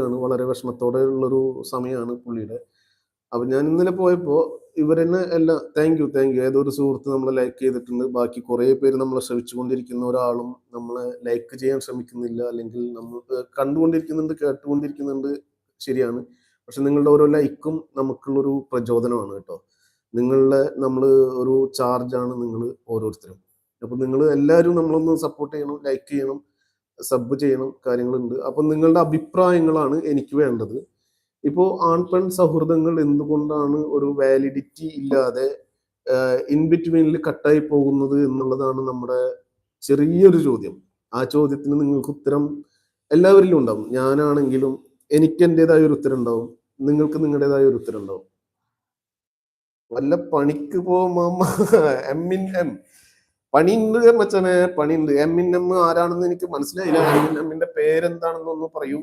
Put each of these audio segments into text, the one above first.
ആണ് വളരെ വിഷമത്തോടെ ഉള്ളൊരു സമയമാണ് പുള്ളിയുടെ. അപ്പൊ ഞാൻ ഇന്നലെ പോയപ്പോ ഇവരെന്നെ എല്ലാം താങ്ക് യു താങ്ക് യു ഏതൊരു സുഹൃത്ത് നമ്മളെ ലൈക്ക് ചെയ്തിട്ടുണ്ട്. ബാക്കി കുറെ പേര് നമ്മളെ ശ്രമിച്ചുകൊണ്ടിരിക്കുന്ന ഒരാളും നമ്മളെ ലൈക്ക് ചെയ്യാൻ ശ്രമിക്കുന്നില്ല. അല്ലെങ്കിൽ നമ്മൾ കണ്ടുകൊണ്ടിരിക്കുന്നുണ്ട് കേട്ടുകൊണ്ടിരിക്കുന്നുണ്ട് ശരിയാണ്. പക്ഷെ നിങ്ങളുടെ ഓരോ ലൈക്കും നമുക്കുള്ളൊരു പ്രചോദനമാണ് കേട്ടോ. നിങ്ങളുടെ നമ്മൾ ഒരു ചാർജാണ് നിങ്ങൾ ഓരോരുത്തരും. അപ്പൊ നിങ്ങൾ എല്ലാവരും നമ്മളൊന്ന് സപ്പോർട്ട് ചെയ്യണം ലൈക്ക് ചെയ്യണം. സബ് ചെയ്യണം കാര്യങ്ങളുണ്ട്. അപ്പൊ നിങ്ങളുടെ അഭിപ്രായങ്ങളാണ് എനിക്ക് വേണ്ടത്. ഇപ്പോ ആൺ പെൺ സൗഹൃദങ്ങൾ എന്തുകൊണ്ടാണ് ഒരു വാലിഡിറ്റി ഇല്ലാതെ ഇൻ ബിറ്റ്വീനിൽ കട്ടായി പോകുന്നത് എന്നുള്ളതാണ് നമ്മുടെ ചെറിയൊരു ചോദ്യം. ആ ചോദ്യത്തിന് നിങ്ങൾക്ക് ഉത്തരം എല്ലാവരിലും ഉണ്ടാവും. ഞാനാണെങ്കിലും എനിക്ക് എന്റെതായ ഒരു ഉത്തരം ഉണ്ടാവും. നിങ്ങൾക്ക് നിങ്ങളുടേതായ ഒരു ഉത്തരം ഉണ്ടാവും. വല്ല പണിക്ക് പോകുമ്പോ എം ഇൻ എം പണിയുണ്ട് മച്ചനെ പണിയുണ്ട് എം ഇൻ എം ആരാണെന്ന് എനിക്ക് മനസ്സിലായില്ല. എം ഇൻ എമ്മിന്റെ പേരെന്താണെന്നൊന്ന് പറയൂ.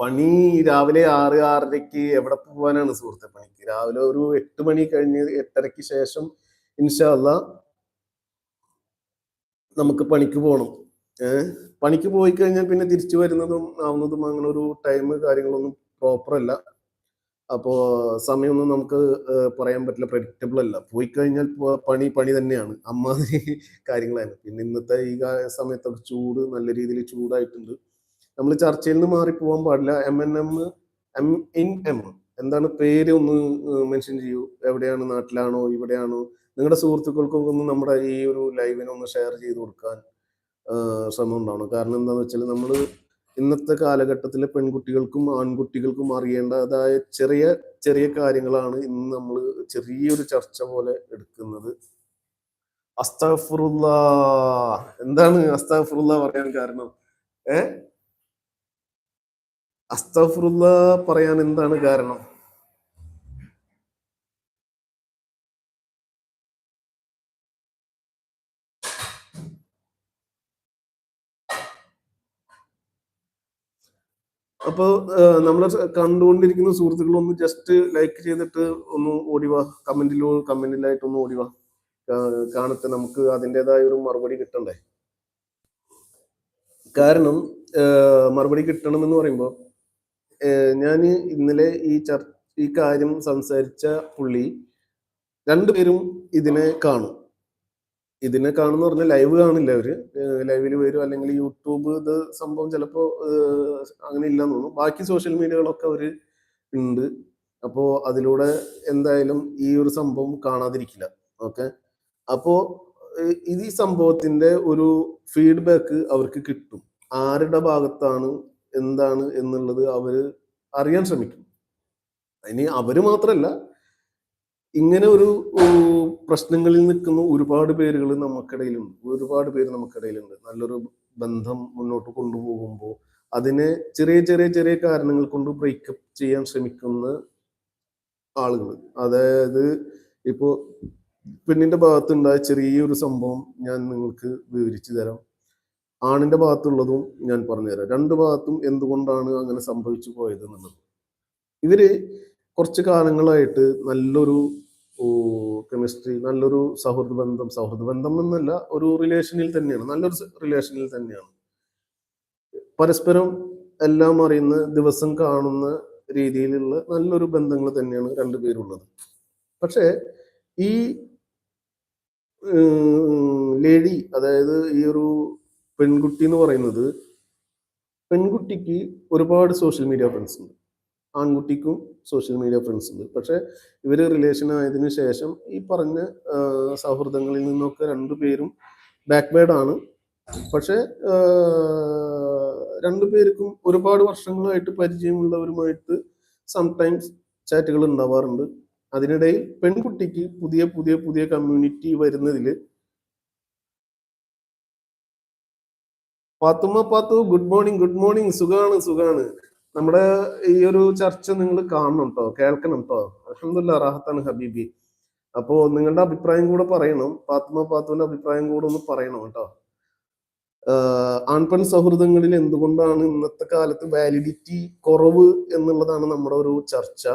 പണി രാവിലെ ആറ് ആറരയ്ക്ക് എവിടെ പോവാനാണ് സുഹൃത്തെ പണിക്ക്? രാവിലെ ഒരു എട്ട് മണി കഴിഞ്ഞ് എട്ടരയ്ക്ക് ശേഷം ഇൻഷല്ല നമുക്ക് പണിക്ക് പോകണം ഏഹ് പണിക്ക് പോയി കഴിഞ്ഞാൽ പിന്നെ തിരിച്ചു വരുന്നതും ആവുന്നതും അങ്ങനെ ഒരു ടൈം കാര്യങ്ങളൊന്നും പ്രോപ്പർ അല്ല. അപ്പോ സമയമൊന്നും നമുക്ക് പറയാൻ പറ്റില്ല. പ്രഡിക്റ്റബിൾ അല്ല. പോയി കഴിഞ്ഞാൽ പണി പണി തന്നെയാണ്. അമ്മാതിരി കാര്യങ്ങളാണ്. പിന്നെ ഇന്നത്തെ ഈ സമയത്തൊക്കെ ചൂട് നല്ല രീതിയിൽ ചൂടായിട്ടുണ്ട്. നമ്മൾ ചർച്ചയിൽ നിന്ന് മാറി പോകാൻ പാടില്ല. M N M M in M എന്താണ് പേര് ഒന്ന് മെൻഷൻ ചെയ്യൂ. എവിടെയാണ്? നാട്ടിലാണോ? ഇവിടെയാണോ? നിങ്ങളുടെ സുഹൃത്തുക്കൾക്കൊക്കെ ഒന്ന് നമ്മുടെ ഈ ഒരു ലൈവിനെ ഒന്ന് ഷെയർ ചെയ്ത് കൊടുക്കാൻ ശ്രമം ഉണ്ടാവണം. കാരണം എന്താണെന്ന് വെച്ചാൽ നമ്മൾ ഇന്നത്തെ കാലഘട്ടത്തിലെ പെൺകുട്ടികൾക്കും ആൺകുട്ടികൾക്കും അറിയേണ്ടതായ ചെറിയ ചെറിയ കാര്യങ്ങളാണ് ഇന്ന് നമ്മൾ ചെറിയൊരു ചർച്ച പോലെ എടുക്കുന്നത്. അസ്താഫുറുല്ല എന്താണ് അസ്താഫുറുല്ല പറയാൻ കാരണം? ഏ? അസ്താഫുറുല്ല പറയാൻ എന്താണ് കാരണം? അപ്പൊ നമ്മൾ കണ്ടുകൊണ്ടിരിക്കുന്ന സുഹൃത്തുക്കൾ ഒന്ന് ജസ്റ്റ് ലൈക്ക് ചെയ്തിട്ട് ഒന്ന് ഓടിവാ കമന്റിലോ കമന്റിലായിട്ട് ഒന്ന് ഓടിവാ കാണത്തെ നമുക്ക് അതിന്റെതായ ഒരു മറുപടി കിട്ടണ്ടേ? കാരണം മറുപടി കിട്ടണം എന്ന് പറയുമ്പോൾ ഞാൻ ഇന്നലെ ഈ ചർ ഈ കാര്യം സംസാരിച്ച പുള്ളി രണ്ടുപേരും ഇതിനെ കാണും. ഇതിനെ കാണുന്ന പറഞ്ഞാൽ ലൈവ് കാണില്ല അവർ. ലൈവിൽ വരും. അല്ലെങ്കിൽ യൂട്യൂബ് ഇത് സംഭവം ചിലപ്പോ അങ്ങനെ ഇല്ലെന്ന് തോന്നുന്നു. ബാക്കി സോഷ്യൽ മീഡിയകളൊക്കെ അവർ ഉണ്ട്. അപ്പോ അതിലൂടെ എന്തായാലും ഈ ഒരു സംഭവം കാണാതിരിക്കില്ല. ഓക്കെ? അപ്പോ ഇത് ഈ സംഭവത്തിന്റെ ഒരു ഫീഡ്ബാക്ക് അവർക്ക് കിട്ടും. ആരുടെ ഭാഗത്താണ് എന്താണ് എന്നുള്ളത് അവർ അറിയാൻ ശ്രമിക്കും. ഇനി അവർ മാത്രല്ല ഇങ്ങനെ ഒരു പ്രശ്നങ്ങളിൽ നിൽക്കുന്ന ഒരുപാട് പേരുകൾ നമുക്കിടയിലുണ്ട്. ഒരുപാട് പേര് നമുക്കിടയിലുണ്ട്. നല്ലൊരു ബന്ധം മുന്നോട്ട് കൊണ്ടുപോകുമ്പോൾ അതിനെ ചെറിയ ചെറിയ ചെറിയ കാരണങ്ങൾ കൊണ്ട് ബ്രേക്കപ്പ് ചെയ്യാൻ ശ്രമിക്കുന്ന ആളുകൾ അതായത് ഇപ്പോൾ പെണ്ണിന്റെ ഭാഗത്തുണ്ടായ ചെറിയൊരു സംഭവം ഞാൻ നിങ്ങൾക്ക് വിവരിച്ചു തരാം. ആണിന്റെ ഭാഗത്തുള്ളതും ഞാൻ പറഞ്ഞുതരാം. രണ്ട് ഭാഗത്തും എന്തുകൊണ്ടാണ് അങ്ങനെ സംഭവിച്ചു പോയത് എന്നുള്ളത് ഇവർ കുറച്ച് കാലങ്ങളായിട്ട് നല്ലൊരു കെമിസ്ട്രി നല്ലൊരു സൗഹൃദ ബന്ധം സൗഹൃദ ബന്ധം എന്നല്ല ഒരു റിലേഷനിൽ തന്നെയാണ്. നല്ലൊരു റിലേഷനിൽ തന്നെയാണ്. പരസ്പരം എല്ലാം അറിയുന്ന ദിവസം കാണുന്ന രീതിയിലുള്ള നല്ലൊരു ബന്ധങ്ങൾ തന്നെയാണ് രണ്ടുപേരുള്ളത് പക്ഷേ ഈ ലേഡി അതായത് ഈ ഒരു പെൺകുട്ടി എന്ന് പറയുന്നത് പെൺകുട്ടിക്ക് ഒരുപാട് സോഷ്യൽ മീഡിയ ഫ്രണ്ട്സ് ഉണ്ട്. ആൺകുട്ടിക്കും സോഷ്യൽ മീഡിയ ഫ്രണ്ട്സ് ഉണ്ട്. പക്ഷെ ഇവർ റിലേഷൻ ആയതിനു ശേഷം ഈ പറഞ്ഞ സൗഹൃദങ്ങളിൽ നിന്നൊക്കെ രണ്ടുപേരും ബാക്ക്വേഡ് ആണ്. പക്ഷെ രണ്ടു പേർക്കും ഒരുപാട് വർഷങ്ങളായിട്ട് പരിചയമുള്ളവരുമായിട്ട് സംടൈംസ് ചാറ്റുകൾ ഉണ്ടാവാറുണ്ട്. അതിനിടയിൽ പെൺകുട്ടിക്ക് പുതിയ പുതിയ പുതിയ കമ്മ്യൂണിറ്റി വരുന്നതിൽ Pathumma Pathu good morning good morning സുഖാണ് സുഖാണ്. നമ്മുടെ ഈ ഒരു ചർച്ച നിങ്ങൾ കാണണം കേട്ടോ കേൾക്കണം കേട്ടോ അലഹമില്ല റാഹത്താണ് ഹബീബി. അപ്പോ നിങ്ങളുടെ അഭിപ്രായം കൂടെ പറയണം. പാത്മ പാത്തുവിന്റെ അഭിപ്രായം കൂടെ ഒന്ന് പറയണം കേട്ടോ. ആൺപെൺ സൗഹൃദങ്ങളിൽ എന്തുകൊണ്ടാണ് ഇന്നത്തെ കാലത്ത് വാലിഡിറ്റി കുറവ് എന്നുള്ളതാണ് നമ്മുടെ ഒരു ചർച്ച.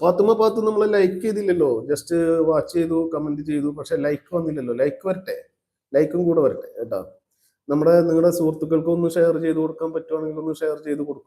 പാത്തുമ്മ പാത്തു നമ്മൾ ലൈക്ക് ചെയ്തില്ലല്ലോ. ജസ്റ്റ് വാച്ച് ചെയ്തു കമന്റ് ചെയ്തു. പക്ഷെ ലൈക്ക് വന്നില്ലല്ലോ. ലൈക്ക് വരട്ടെ. ലൈക്കും കൂടെ വരട്ടെ കേട്ടോ. നമ്മുടെ നിങ്ങളുടെ സുഹൃത്തുക്കൾക്കൊന്ന് ഷെയർ ചെയ്ത് കൊടുക്കാൻ പറ്റുവാണെങ്കിൽ ഒന്ന് ഷെയർ ചെയ്ത് കൊടുക്കൂ.